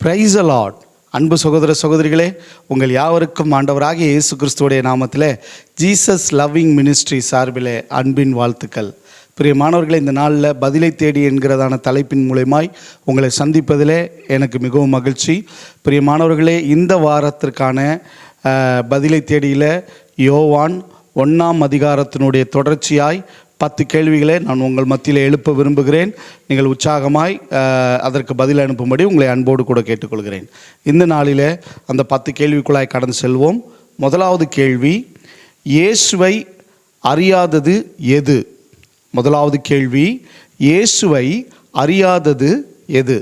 Price allot அன்பு சகோதர சகோதரிகளே உங்கள் யாவருக்கும் ஆண்டவராகிய இயேசு கிறிஸ்துவோடைய நாமத்தில் ஜீசஸ் லவ்விங் மினிஸ்ட்ரி சார்பிலே அன்பின் வாழ்த்துக்கள். பிரியமானவர்களே இந்த நாளில் பதிலை தேடி என்கிறதான தலைப்பின் மூலயமாய் உங்களை சந்திப்பதிலே எனக்கு மிகவும் மகிழ்ச்சி. பிரியமானவர்களே இந்த வாரத்திற்கான பதிலை தேடியில் யோவான் ஒன்றாம் அதிகாரத்தினுடைய தொடர்ச்சியாய் பத்து கேள்விகளை நான் உங்கள் மத்தியில் எழுப்ப விரும்புகிறேன். நீங்கள் உற்சாகமாய் அதற்கு பதில் அனுப்பும்படி உங்களை அன்போடு கூட கேட்டுக்கொள்கிறேன். இந்த நாளில் அந்த பத்து கேள்விக்குள்ளாய் கடந்து செல்வோம். முதலாவது கேள்வி இயேசுவை அறியாதது எது? முதலாவது கேள்வி இயேசுவை அறியாதது எது?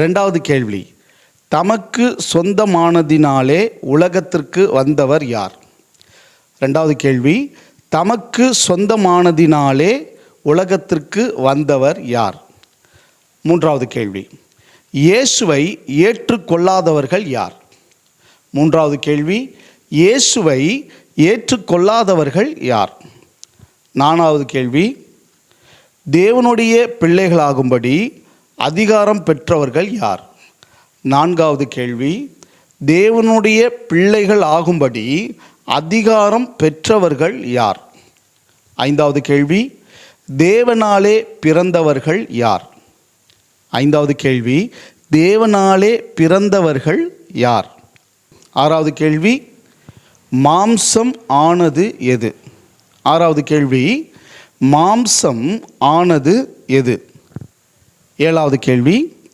ரெண்டாவது கேள்வி தமக்கு சொந்தமானதினாலே உலகத்திற்கு வந்தவர் யார்? ரெண்டாவது கேள்வி தமக்கு சொந்தமானதினாலே உலகத்திற்கு வந்தவர் யார்? மூன்றாவது கேள்வி. இயேசுவை ஏற்றுக்கொள்ளாதவர்கள் யார்? மூன்றாவது கேள்வி. இயேசுவை ஏற்றுக்கொள்ளாதவர்கள் யார்? நானாவது கேள்வி. தேவனுடைய பிள்ளைகளாகும்படி அதிகாரம் பெற்றவர்கள் யார்? நான்காவது கேள்வி. தேவனுடைய பிள்ளைகள் ஆகும்படி அதிகாரம் பெற்றவர்கள் யார்? ஐந்தாவது கேள்வி தேவனாலே பிறந்தவர்கள் யார்? ஐந்தாவது கேள்வி தேவனாலே பிறந்தவர்கள் யார்? ஆறாவது கேள்வி மாம்சம் ஆனது எது? ஆறாவது கேள்வி மாம்சம் ஆனது எது? ஏழாவது கேள்வி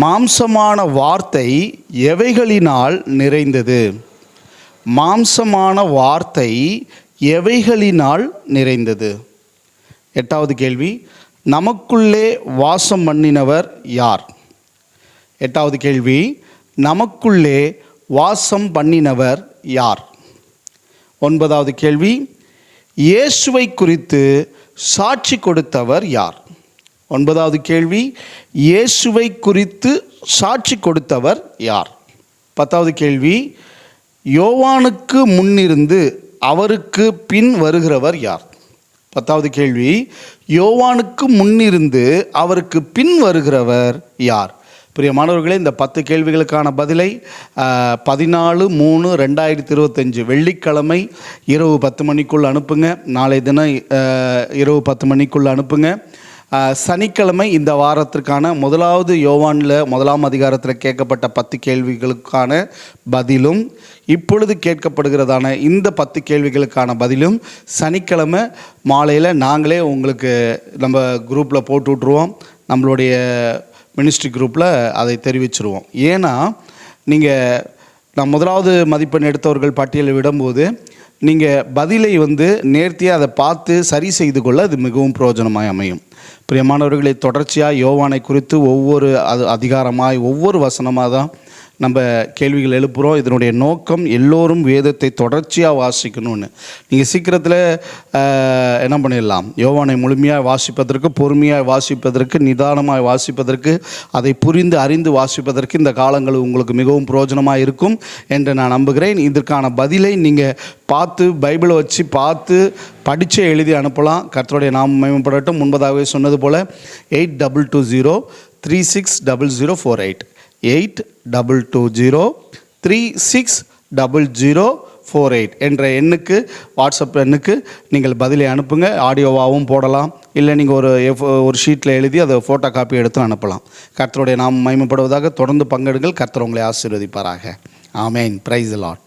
மாம்சமான வார்த்தை எவைகளினால் நிறைந்தது? மாம்சமான வார்த்தை எவைகளினால் நிறைந்தது? எட்டாவது கேள்வி நமக்குள்ளே வாசம் பண்ணினவர் யார்? எட்டாவது கேள்வி நமக்குள்ளே வாசம் பண்ணினவர் யார்? ஒன்பதாவது கேள்வி இயேசுவை குறித்து சாட்சி கொடுத்தவர் யார்? ஒன்பதாவது கேள்வி இயேசுவை குறித்து சாட்சி கொடுத்தவர் யார்? பத்தாவது கேள்வி யோவானுக்கு முன்னிருந்து அவருக்கு பின் வருகிறவர் யார்? பத்தாவது கேள்வி. யோவானுக்கு முன்னிருந்து அவருக்கு பின் வருகிறவர் யார்? பிரியமானவர்களே இந்த பத்து கேள்விகளுக்கான பதிலை பதினாலு மூணு ரெண்டாயிரத்தி இருபத்தஞ்சு வெள்ளிக்கிழமை இரவு பத்து மணிக்குள் அனுப்புங்க. நாளை தினம் இரவு பத்து மணிக்குள் அனுப்புங்க. சனிக்கிழமை இந்த வாரத்திற்கான முதலாவது யோவானில் முதலாம் அதிகாரத்தில் கேட்கப்பட்ட பத்து கேள்விகளுக்கான பதிலும் இப்பொழுது கேட்கப்படுகிறதான இந்த பத்து கேள்விகளுக்கான பதிலும் சனிக்கிழமை மாலையில் நாங்களே உங்களுக்கு நம்ம குரூப்பில் போட்டு விட்ருவோம் நம்மளுடைய மினிஸ்ட்ரி குரூப்பில் அதை தெரிவிச்சிருவோம். ஏன்னா நீங்கள் நான் முதலாவது மதிப்பெண் எடுத்தவர்கள் பட்டியலை விடும்போது நீங்கள் பதிலை வந்து நேர்த்தியாக அதை பார்த்து சரி செய்து கொள்ள அது மிகவும் பிரயோஜனமாய் அமையும். பிரியமானவர்களை தொடர்ச்சியாக யோவானை குறித்து ஒவ்வொரு அது அதிகாரமாய் ஒவ்வொரு வசனமாக தான் நம்ம கேள்விகள் எழுப்புகிறோம் இதனுடைய நோக்கம் எல்லோரும் வேதத்தை தொடர்ச்சியாக வாசிக்கணும்னு. நீங்கள் சீக்கிரத்தில் என்ன பண்ணிடலாம்? யோவானை முழுமையாக வாசிப்பதற்கு பொறுமையாக வாசிப்பதற்கு நிதானமாக வாசிப்பதற்கு அதை புரிந்து அறிந்து வாசிப்பதற்கு இந்த காலங்கள் உங்களுக்கு மிகவும் பிரயோஜனமாக இருக்கும் என்று நான் நம்புகிறேன். இதற்கான பதிலை நீங்கள் பார்த்து பைபிளை வச்சு பார்த்து படித்து எழுதி அனுப்பலாம். கர்த்தருடைய நாம் மேம்படட்டும் முன்பதாகவே சொன்னது போல் eight double two zero three six double zero four eight. Eight double two zero three six double zero four eight என்ற எண்ணுக்கு வாட்ஸ்அப் எண்ணுக்கு நீங்கள் பதிலை அனுப்புங்க. ஆடியோவாகவும் போடலாம். இல்லை நீங்கள் ஒரு எஃப் ஒரு ஷீட்டில் எழுதி அதை ஃபோட்டோ காப்பி எடுத்து அனுப்பலாம். கர்த்தருடைய நாம் மயமப்படுவதாக தொடர்ந்து பங்கெடுங்கள். கர்த்தர் உங்களை ஆசீர்வதிப்பாராக. ஆமேன் ப்ரைஸ் லாட்